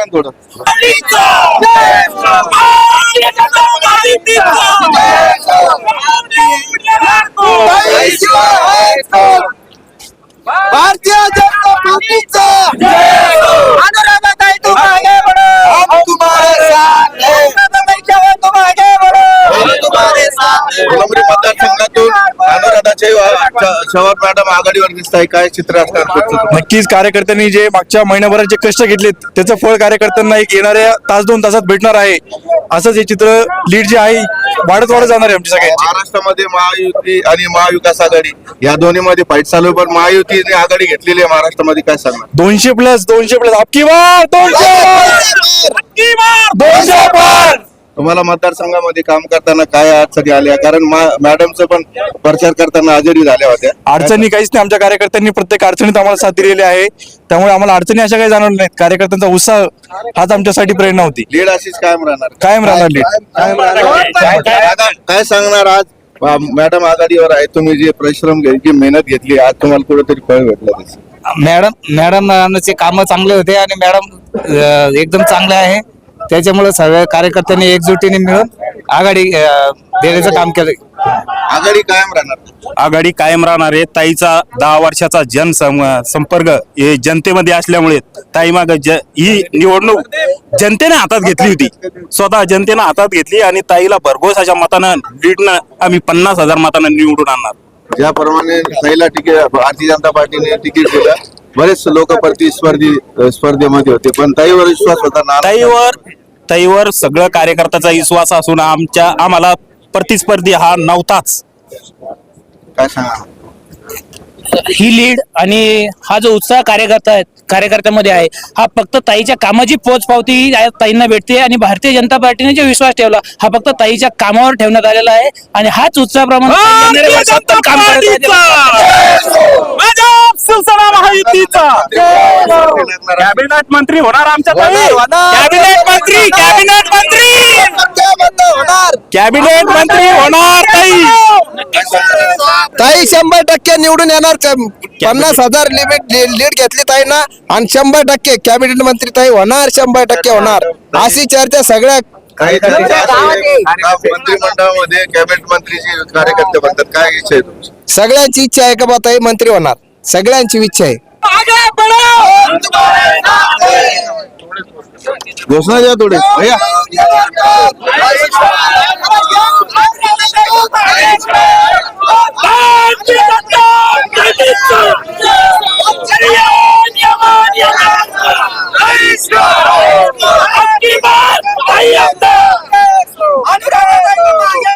ना थोडं भारतीय जनता पार्टीचा अनुराधाताई तुम आगे बढ़ो हम तुम्हारे साथ हैं अनुराधाताई चव्हाण तुम आगे बढ़ो हम तुम्हारे साथ हैं फुलंब्री मतदारसंघातून अनुराधाचे चव्हाण मॅडम आघाडीवर दिसत आहे काय चित्र असणार? नक्कीच कार्यकर्त्यांनी जे मागच्या महिन्याभरात जे कष्ट घेतलेत त्याचं फळ कार्यकर्त्यांना एक येणाऱ्या तास दोन तासात भेटणार आहे. असंच हे चित्र लीड जे आहे वाढत वाढत जाणार आहे आमच्या सगळ्यांची. महाराष्ट्रामध्ये महायुती आणि महाविकास आघाडी या दोन्ही मध्ये फाईट चालू आहे, पण महायुतीने आघाडी घेतलेली आहे. महाराष्ट्रामध्ये काय सांगणार दोनशे प्लस दोनशे प्लस बार दोनशे तुम्हाला मतदारसंघामध्ये काम करताना काय अडचणी आल्या? कारण मॅडमचं पण प्रचार करताना हजेरी झाल्या होत्या. अडचणी काहीच नाही आमच्या कार्यकर्त्यांनी प्रत्येक अडचणीत आम्हाला साथ दिलेली आहे. त्यामुळे आम्हाला अडचणी अशा काही जाणवल्या नाहीत. कार्यकर्त्यांचा उत्साह हाच आमच्यासाठी प्रेरणा होती. लीड अशीच कायम राहणार. कायम राहणार lead. कायम राहणार. दादा, काय सांगणार आज? मॅडम आघाडीवर आहे. तुम्ही जे परिश्रम घ्यायची मेहनत घेतली आज तुम्हाला कुठेतरी फळ भेटलं मॅडम मॅडमचे काम चांगले होते आणि मॅडम एकदम चांगले आहे. त्याच्यामुळे सर्व कार्यकर्त्यांनी एकजुटीने मिळून आघाडी देण्याचं काम केलं आघाडी कायम राहणार? आघाडी कायम राहणार आहे. ताईचा दहा वर्षाचा जन संपर्क हे जनतेमध्ये असल्यामुळे ताई माग ही निवडणूक जनतेने हातात घेतली होती. स्वतः जनतेनं हातात घेतली आणि ताईला भरघोस अशा मतानं लीडनं आम्ही पन्नास हजार मतानं निवडून आणणार. ज्याप्रमाणे पहिला तिकीट भारतीय जनता पार्टीने तिकीट दिलं बरेच लोक प्रतिस्पर्धी स्पर्धेमध्ये होते पण ताईवर विश्वास होता ना? ताईवर ताईवर सगळं कार्यकर्त्याचा विश्वास असून आमच्या आम्हाला प्रतिस्पर्धी हा नव्हताच. काय सांगा? ही लीड आणि हा जो उत्साह कार्यकर्ता आहे कार्यकर्त्यामध्ये आहे हा फक्त ताईच्या कामाची पोचपावती या ताईंना भेटते आणि भारतीय जनता पार्टीने जो विश्वास ठेवला हा फक्त ताईच्या कामावर ठेवण्यात आलेला आहे आणि हाच उत्साहाप्रमाणे ताई येणाऱ्या वर्षात पण काम करत कॅबिनेट मंत्री होणार आमच्या ताई कॅबिनेट मंत्री कॅबिनेट मंत्री. कॅबिनेट मंत्री होणार ताई. ताई शंभर टक्के निवडून येणार. पन्नास हजार लिमिट लीड घेतली ताई ना आणि शंभर टक्के कॅबिनेट मंत्री ताई होणार शंभर टक्के होणार. अशी चर्चा सगळ्या काही मंत्रिमंडळामध्ये कॅबिनेट मंत्रीचे कार्यकर्ते बनतात. काय इच्छा आहे तुमची? सगळ्यांची इच्छा आहे का बा ताई मंत्री होणार? सगळ्यांची इच्छा आहे. घोषणा द्या थोडे. भैया.